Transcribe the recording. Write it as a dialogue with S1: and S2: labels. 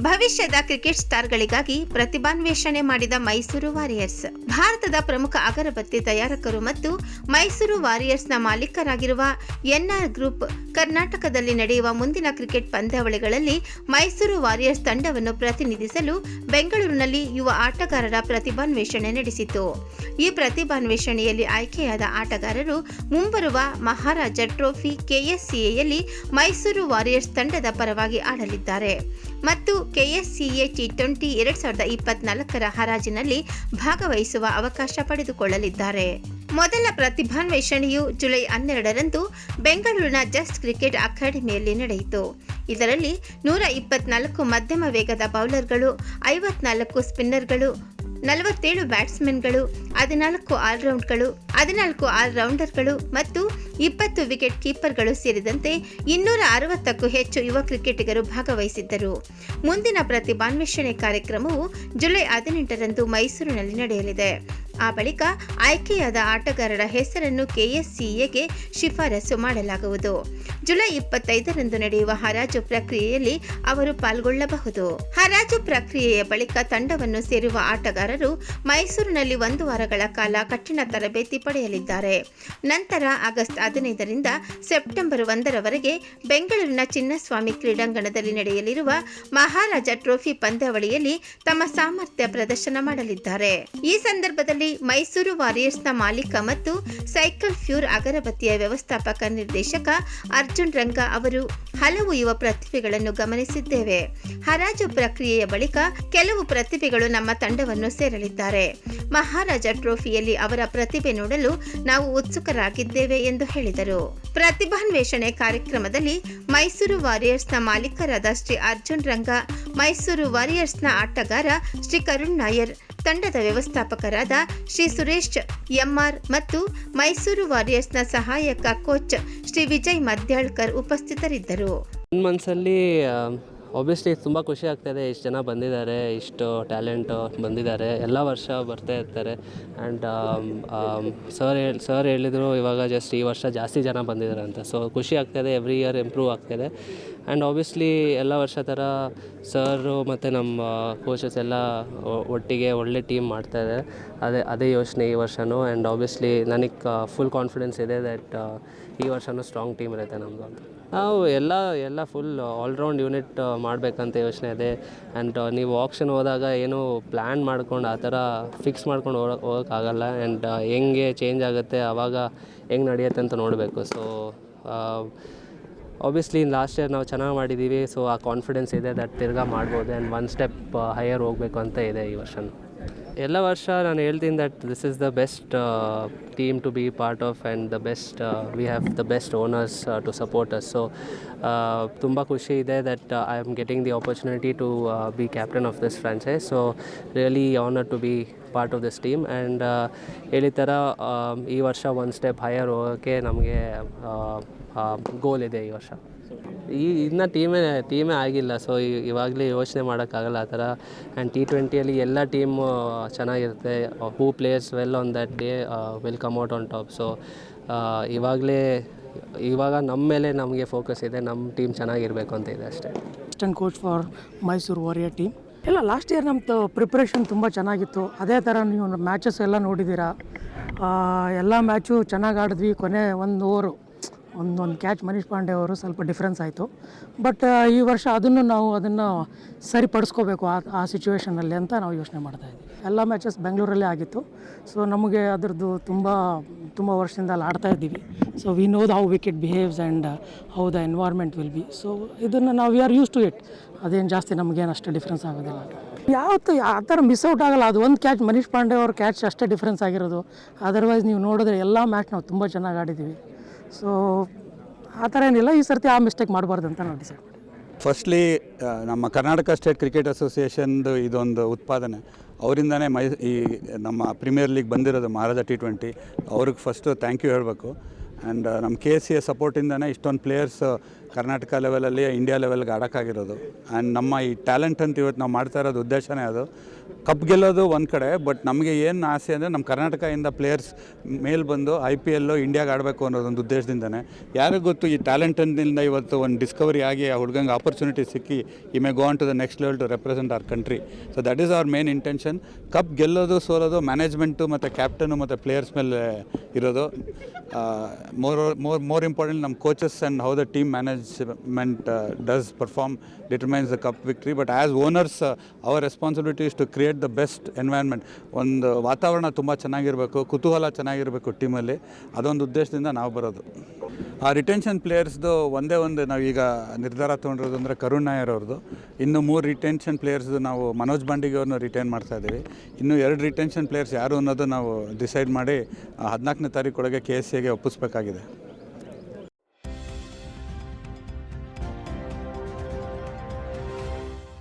S1: ಭವಿಷ್ಯದ ಕ್ರಿಕೆಟ್ ಸ್ಟಾರ್ಗಳಿಗಾಗಿ ಪ್ರತಿಭಾನ್ವೇಷಣೆ ಮಾಡಿದ ಮೈಸೂರು ವಾರಿಯರ್ಸ್. ಭಾರತದ ಪ್ರಮುಖ ಅಗರಬತ್ತಿ ತಯಾರಕರು ಮತ್ತು ಮೈಸೂರು ವಾರಿಯರ್ಸ್ನ ಮಾಲೀಕರಾಗಿರುವ ಎನ್ಆರ್ ಗ್ರೂಪ್ ಕರ್ನಾಟಕದಲ್ಲಿ ನಡೆಯುವ ಮುಂದಿನ ಕ್ರಿಕೆಟ್ ಪಂದ್ಯಾವಳಿಗಳಲ್ಲಿ ಮೈಸೂರು ವಾರಿಯರ್ಸ್ ತಂಡವನ್ನು ಪ್ರತಿನಿಧಿಸಲು ಬೆಂಗಳೂರಿನಲ್ಲಿ ಯುವ ಆಟಗಾರರ ಪ್ರತಿಭಾನ್ವೇಷಣೆ ನಡೆಸಿತು. ಈ ಪ್ರತಿಭಾನ್ವೇಷಣೆಯಲ್ಲಿ ಆಯ್ಕೆಯಾದ ಆಟಗಾರರು ಮುಂಬರುವ ಮಹಾರಾಜ ಟ್ರೋಫಿ ಕೆಎಸ್ಸಿಎಯಲ್ಲಿ ಮೈಸೂರು ವಾರಿಯರ್ಸ್ ತಂಡದ ಪರವಾಗಿ ಆಡಲಿದ್ದಾರೆ. ಮತ್ತು ಕೆಎಸ್ಸಿಎ ಟಿ ಟ್ವೆಂಟಿ ಎರಡ್ ಸಾವಿರದ ಇಪ್ಪತ್ನಾಲ್ಕರ ಹರಾಜಿನಲ್ಲಿ ಭಾಗವಹಿಸುವ ಅವಕಾಶ ಪಡೆದುಕೊಳ್ಳಲಿದ್ದಾರೆ. ಮೊದಲ ಪ್ರತಿಭಾನ್ವೇಷಣೆಯು ಜುಲೈ ಹನ್ನೆರಡರಂದು ಬೆಂಗಳೂರಿನ ಜಸ್ಟ್ ಕ್ರಿಕೆಟ್ ಅಕಾಡೆಮಿಯಲ್ಲಿ ನಡೆಯಿತು. ಇದರಲ್ಲಿ ನೂರ ಇಪ್ಪತ್ನಾಲ್ಕು ಮಧ್ಯಮ ವೇಗದ ಬೌಲರ್ಗಳು, ಐವತ್ನಾಲ್ಕು ಸ್ಪಿನ್ನರ್ಗಳು, ನಲವತ್ತೇಳು ಬ್ಯಾಟ್ಸ್ಮನ್ಗಳು ಹದಿನಾಲ್ಕು ಆಲ್ರೌಂಡ್ಗಳು, ಹದಿನಾಲ್ಕು ಆಲ್ರೌಂಡರ್ಗಳು ಮತ್ತು ಇಪ್ಪತ್ತು ವಿಕೆಟ್ ಕೀಪರ್ಗಳು ಸೇರಿದಂತೆ ಇನ್ನೂರ ಅರವತ್ತಕ್ಕೂ ಹೆಚ್ಚು ಯುವ ಕ್ರಿಕೆಟಿಗರು ಭಾಗವಹಿಸಿದ್ದರು. ಮುಂದಿನ ಪ್ರತಿಭಾನ್ವೇಷಣೆ ಕಾರ್ಯಕ್ರಮವು ಜುಲೈ ಹದಿನೆಂಟರಂದು ಮೈಸೂರಿನಲ್ಲಿ ನಡೆಯಲಿದೆ. ಆ ಬಳಿಕ ಆಯ್ಕೆಯಾದ ಆಟಗಾರರ ಹೆಸರನ್ನು ಕೆಎಸ್ಸಿಎಗೆ ಶಿಫಾರಸು ಮಾಡಲಾಗುವುದು. ಜುಲೈ ಇಪ್ಪತ್ತೈದರಂದು ನಡೆಯುವ ಹರಾಜು ಪ್ರಕ್ರಿಯೆಯಲ್ಲಿ ಅವರು ಪಾಲ್ಗೊಳ್ಳಬಹುದು. ಹರಾಜು ಪ್ರಕ್ರಿಯೆಯ ಬಳಿಕ ತಂಡವನ್ನು ಸೇರುವ ಆಟಗಾರರು ಮೈಸೂರಿನಲ್ಲಿ ಒಂದು ವಾರಗಳ ಕಾಲ ಕಠಿಣ ತರಬೇತಿ ಪಡೆಯಲಿದ್ದಾರೆ. ನಂತರ ಆಗಸ್ಟ್ ಹದಿನೈದರಿಂದ ಸೆಪ್ಟೆಂಬರ್ ಒಂದರವರೆಗೆ ಬೆಂಗಳೂರಿನ ಚಿನ್ನಸ್ವಾಮಿ ಕ್ರೀಡಾಂಗಣದಲ್ಲಿ ನಡೆಯಲಿರುವ ಮಹಾರಾಜ ಟ್ರೋಫಿ ಪಂದ್ಯಾವಳಿಯಲ್ಲಿ ತಮ್ಮ ಸಾಮರ್ಥ್ಯ ಪ್ರದರ್ಶನ ಮಾಡಲಿದ್ದಾರೆ. ಈ ಸಂದರ್ಭದಲ್ಲಿ ಮೈಸೂರು ವಾರಿಯರ್ಸ್ನ ಮಾಲೀಕ ಮತ್ತು ಸೈಕಲ್ ಫ್ಯೂರ್ ಅಗರಬತ್ತಿಯ ವ್ಯವಸ್ಥಾಪಕ ನಿರ್ದೇಶಕ ಅರ್ಜುನ್ ರಂಗ ಅವರು ಹಲವು ಯುವ ಪ್ರತಿಭೆಗಳನ್ನು ಗಮನಿಸಿದ್ದೇವೆ. ಹರಾಜು ಪ್ರಕ್ರಿಯೆಯ ಬಳಿಕ ಕೆಲವು ಪ್ರತಿಭೆಗಳು ನಮ್ಮ ತಂಡವನ್ನು ಸೇರಲಿದ್ದಾರೆ. ಮಹಾರಾಜ ಟ್ರೋಫಿಯಲ್ಲಿ ಅವರ ಪ್ರತಿಭೆ ನೋಡಲು ನಾವು ಉತ್ಸುಕರಾಗಿದ್ದೇವೆ ಎಂದು ಹೇಳಿದರು. ಪ್ರತಿಭಾನ್ವೇಷಣೆ ಕಾರ್ಯಕ್ರಮದಲ್ಲಿ ಮೈಸೂರು ವಾರಿಯರ್ಸ್ನ ಮಾಲೀಕರಾದ ಶ್ರೀ ಅರ್ಜುನ್ ರಂಗ, ಮೈಸೂರು ವಾರಿಯರ್ಸ್ನ ಆಟಗಾರ ಶ್ರೀ ಕರುಣ್ ನಾಯರ್ ತಂಡದ ವ್ಯವಸ್ಥಾಪಕರಾದ ಶ್ರೀ ಸುರೇಶ್, ಎಂಆರ್ ಮತ್ತು ಮೈಸೂರು ವಾರಿಯರ್ಸ್ನ ಸಹಾಯಕ ಕೋಚ್ ಶ್ರೀ ವಿಜಯ್ ಮದ್ಯಾಳ್ಕರ್ ಉಪಸ್ಥಿತರಿದ್ದರು.
S2: ಮನಸ್ಸಲ್ಲಿ ಆಬ್ವಿಯಸ್ಲಿ ತುಂಬ ಖುಷಿ ಆಗ್ತಾಯಿದೆ ಇಷ್ಟು ಜನ ಬಂದಿದ್ದಾರೆ, ಇಷ್ಟು ಟ್ಯಾಲೆಂಟು ಬಂದಿದ್ದಾರೆ. ಎಲ್ಲ ವರ್ಷ ಬರ್ತಾ ಇರ್ತಾರೆ. ಆ್ಯಂಡ್ ಸರ್ ಹೇಳಿ ಸರ್ ಹೇಳಿದರು, ಇವಾಗ ಜಸ್ಟ್ ಈ ವರ್ಷ ಜಾಸ್ತಿ ಜನ ಬಂದಿದ್ದಾರೆ ಅಂತ. ಸೊ ಖುಷಿ ಆಗ್ತಾಯಿದೆ ಎವ್ರಿ ಇಯರ್ ಇಂಪ್ರೂವ್ ಆಗ್ತಾಯಿದೆ ಆ್ಯಂಡ್ ಆಬ್ವಿಯಸ್ಲಿ ಎಲ್ಲ ವರ್ಷ ಥರ ಸರು ಮತ್ತು ನಮ್ಮ ಕೋಚಸ್ ಎಲ್ಲ ಒಟ್ಟಿಗೆ ಒಳ್ಳೆ ಟೀಮ್ ಮಾಡ್ತಾಯಿದ್ದಾರೆ ಅದೇ ಅದೇ ಯೋಚನೆ ಈ ವರ್ಷವೂ ಆ್ಯಂಡ್ ಆಬ್ವಿಯಸ್ಲಿ ನನಗೆ ಫುಲ್ ಕಾನ್ಫಿಡೆನ್ಸ್ ಇದೆ ದಟ್ ಈ ವರ್ಷವೂ ಸ್ಟ್ರಾಂಗ್ ಟೀಮ್ ಇರುತ್ತೆ ನಮ್ಮದು ಅಂತ. ನಾವು ಎಲ್ಲ ಎಲ್ಲ ಫುಲ್ ಆಲ್ರೌಂಡ್ ಯೂನಿಟ್ ಮಾಡಬೇಕಂತ ಯೋಚನೆ ಇದೆ. ಆ್ಯಂಡ್ ನೀವು ಆಪ್ಷನ್ ಹೋದಾಗ ಏನು ಪ್ಲ್ಯಾನ್ ಮಾಡ್ಕೊಂಡು ಆ ಥರ ಫಿಕ್ಸ್ ಮಾಡ್ಕೊಂಡು ಹೋಗಕ್ಕೆ ಹೋಗೋಕ್ಕಾಗಲ್ಲ ಆ್ಯಂಡ್ ಹೆಂಗೆ ಚೇಂಜ್ ಆಗುತ್ತೆ ಆವಾಗ ಹೆಂಗೆ ನಡೆಯುತ್ತೆ ಅಂತ ನೋಡಬೇಕು. ಸೊ ಆಬ್ವಿಯಸ್ಲಿ ಲಾಸ್ಟ್ ಇಯರ್ ನಾವು ಚೆನ್ನಾಗಿ ಮಾಡಿದ್ದೀವಿ ಸೊ ಆ ಕಾನ್ಫಿಡೆನ್ಸ್ ಇದೆ ದಟ್ ತಿರ್ಗಾ ಮಾಡ್ಬೋದು ಆ್ಯಂಡ್ ಒನ್ ಸ್ಟೆಪ್ ಹೈಯರ್ ಹೋಗಬೇಕು ಅಂತ ಇದೆ ಈ ವರ್ಷನೂ. ಎಲ್ಲ ವರ್ಷ ನಾನು ಹೇಳ್ತೀನಿ that this is the best team to be part of and the best we have the best owners to support us so ತುಂಬ ಖುಷಿ ಇದೆ that I am getting the opportunity to be captain of this franchise so really honour to be part of this team and ಹೇಳಿದ ಥರ ಈ ವರ್ಷ ಒಂದು step higher ಹೋಗೋಕ್ಕೆ ನಮಗೆ ಗೋಲ್ ಇದೆ ಈ ವರ್ಷ. ಈ ಇನ್ನು ಟೀಮೇ ಟೀಮೇ ಆಗಿಲ್ಲ. ಸೊ ಇವಾಗಲೇ ಯೋಚನೆ ಮಾಡೋಕ್ಕಾಗಲ್ಲ ಆ ಥರ. ಆ್ಯಂಡ್ ಟಿ ಟ್ವೆಂಟಿಯಲ್ಲಿ ಎಲ್ಲ ಟೀಮು ಚೆನ್ನಾಗಿರುತ್ತೆ. Who players well on that day will come out on top so ಇವಾಗಲೇ, ಇವಾಗ ನಮ್ಮ ಮೇಲೆ ನಮಗೆ ಫೋಕಸ್ ಇದೆ. ನಮ್ಮ ಟೀಮ್ ಚೆನ್ನಾಗಿರಬೇಕು ಅಂತ ಇದೆ ಅಷ್ಟೇ.
S3: Assistant coach for Mysuru warrior team ಇಲ್ಲ ಲಾಸ್ಟ್ ಇಯರ್ ನಮ್ಮದು ಪ್ರಿಪ್ರೇಷನ್ ತುಂಬ ಚೆನ್ನಾಗಿತ್ತು. ಅದೇ ಥರ ನೀವು ಮ್ಯಾಚಸ್ ಎಲ್ಲ ನೋಡಿದ್ದೀರಾ. ಎಲ್ಲ ಮ್ಯಾಚು ಚೆನ್ನಾಗಿ ಆಡಿದ್ವಿ ಕೊನೆ ಒಂದು ಓವರು ಒಂದೊಂದು ಕ್ಯಾಚ್ ಮನೀಶ್ ಪಾಂಡೆ ಅವರು ಸ್ವಲ್ಪ ಡಿಫ್ರೆನ್ಸ್ ಆಯಿತು. ಬಟ್ ಈ ವರ್ಷ ಅದನ್ನು ನಾವು ಅದನ್ನು ಸರಿಪಡಿಸ್ಕೋಬೇಕು ಆ ಆ ಸಿಚುವೇಷನಲ್ಲಿ ಅಂತ ನಾವು ಯೋಚನೆ ಮಾಡ್ತಾ ಇದ್ದೀವಿ. ಎಲ್ಲ ಮ್ಯಾಚಸ್ ಬೆಂಗಳೂರಲ್ಲೇ ಆಗಿತ್ತು. ಸೊ ನಮಗೆ ಅದರದ್ದು ತುಂಬ ತುಂಬ ವರ್ಷದಿಂದ ಅಲ್ಲಿ ಆಡ್ತಾ ಇದ್ದೀವಿ. So we know the how wicket behaves and how the environment will be so ಇದನ್ನು ನಾವು we are use to it ಅದೇನು ಜಾಸ್ತಿ ನಮಗೇನು ಅಷ್ಟು ಡಿಫ್ರೆನ್ಸ್ ಆಗೋದಿಲ್ಲ. ಯಾವತ್ತು ಆ ಥರ ಮಿಸ್ ಔಟ್ ಆಗಲ್ಲ. ಅದು ಒಂದು ಕ್ಯಾಚ್ ಮನೀಶ್ ಪಾಂಡೆ ಅವ್ರ ಕ್ಯಾಚ್ ಅಷ್ಟೇ ಡಿಫ್ರೆನ್ಸ್ ಆಗಿರೋದು. ಅದರ್ವೈಸ್ ನೀವು ನೋಡಿದ್ರೆ ಎಲ್ಲ ಮ್ಯಾಚ್ ನಾವು ತುಂಬ ಚೆನ್ನಾಗಿ ಆಡಿದ್ದೀವಿ. ಸೊ ಆ ಥರ ಏನಿಲ್ಲ. ಈ ಸರ್ತಿ ಆ ಮಿಸ್ಟೇಕ್ ಮಾಡಬಾರ್ದು ಅಂತ ನಾವು ಡಿಸೈಡ್
S4: ಫಸ್ಟ್ಲಿ ನಮ್ಮ ಕರ್ನಾಟಕ ಸ್ಟೇಟ್ ಕ್ರಿಕೆಟ್ ಅಸೋಸಿಯೇಷನ್ದು ಇದೊಂದು ಉತ್ಪಾದನೆ. ಅವರಿಂದನೇ ಮೈ, ಈ ನಮ್ಮ ಪ್ರೀಮಿಯರ್ ಲೀಗ್ ಬಂದಿರೋದು ಮಹಾರಾಜ ಟಿ ಟ್ವೆಂಟಿ ಅವ್ರಿಗೆ ಫಸ್ಟು ಥ್ಯಾಂಕ್ ಯು ಹೇಳಬೇಕು. ಆ್ಯಂಡ್ ನಮ್ಮ ಕೆ ಸಿ ಎ ಸಪೋರ್ಟಿಂದನೇ ಇಷ್ಟೊಂದು ಪ್ಲೇಯರ್ಸ್ ಕರ್ನಾಟಕ ಲೆವೆಲಲ್ಲಿ ಇಂಡಿಯಾ ಲೆವೆಲ್ಗೆ ಆಡೋಕ್ಕಾಗಿರೋದು. ಆ್ಯಂಡ್ ನಮ್ಮ ಈ ಟ್ಯಾಲೆಂಟ್ ಅಂತ ಇವತ್ತು ನಾವು ಮಾಡ್ತಾ ಇರೋದು ಉದ್ದೇಶನೇ ಅದು. ಕಪ್ ಗೆಲ್ಲೋದು ಒಂದು ಕಡೆ ಬಟ್ ನಮಗೆ ಏನು ಆಸೆ ಅಂದರೆ ನಮ್ಮ ಕರ್ನಾಟಕದಿಂದ ಪ್ಲೇಯರ್ಸ್ ಮೇಲೆ ಬಂದು ಐ ಪಿ ಎಲ್ಲು ಇಂಡಿಯಾಗೆ ಆಡಬೇಕು ಅನ್ನೋದೊಂದು ಉದ್ದೇಶದಿಂದನೇ. ಯಾರಿಗೂ ಗೊತ್ತು ಈ ಟ್ಯಾಲೆಂಟಿಂದ ಇವತ್ತು ಒಂದು ಡಿಸ್ಕವರಿ ಆಗಿ ಆ ಹುಡುಗಂಗೆ ಆಪರ್ಚುನಿಟಿ ಸಿಕ್ಕಿ ಈ may go on to the next level to represent our country so that is our main intention cup ಗೆಲ್ಲೋದು, ಸೋಲೋದು ಮ್ಯಾನೇಜ್ಮೆಂಟು ಮತ್ತು ಕ್ಯಾಪ್ಟನು ಮತ್ತು ಪ್ಲೇಯರ್ಸ್ ಮೇಲೆ ಇರೋದು. ಮೋರ್ ಮೋರ್ ಮೋರ್ ಇಂಪಾರ್ಟೆಂಟ್ ನಮ್ಮ coaches and how the team management does perform determines the cup victory but as owners our responsibility is to create the best environment ಒಂದು ವಾತಾವರಣ ತುಂಬ ಚೆನ್ನಾಗಿರಬೇಕು, ಕುತೂಹಲ ಚೆನ್ನಾಗಿರಬೇಕು ಟೀಮಲ್ಲಿ ಅದೊಂದು ಉದ್ದೇಶದಿಂದ ನಾವು ಬರೋದು. ಆ ರಿಟೆನ್ಷನ್ ಪ್ಲೇಯರ್ಸ್ದು ಒಂದೇ ಒಂದು ನಾವು ಈಗ ನಿರ್ಧಾರ ತೊಗೊಂಡಿರೋದು ಅಂದರೆ ಕರುಣ್ ನಾಯರ್ ಅವ್ರದ್ದು. ಇನ್ನು ಮೂರು ರಿಟೆನ್ಷನ್ ಪ್ಲೇಯರ್ಸ್ದು ನಾವು ಮನೋಜ್ ಬಾಂಡಿಗೆ ಅವ್ರನ್ನ ರಿಟೈನ್ ಮಾಡ್ತಾ ಇದ್ದೀವಿ ಇನ್ನು ಎರಡು ರಿಟೆನ್ಷನ್ ಪ್ಲೇಯರ್ಸ್ ಯಾರು ಅನ್ನೋದು ನಾವು ಡಿಸೈಡ್ ಮಾಡಿ ಹದಿನಾಲ್ಕನೇ ತಾರೀಕೊಳಗೆ ಕೆ ಎಸ್ ಸಿಗೆ ಒಪ್ಪಿಸ್ಬೇಕಾಗಿದೆ.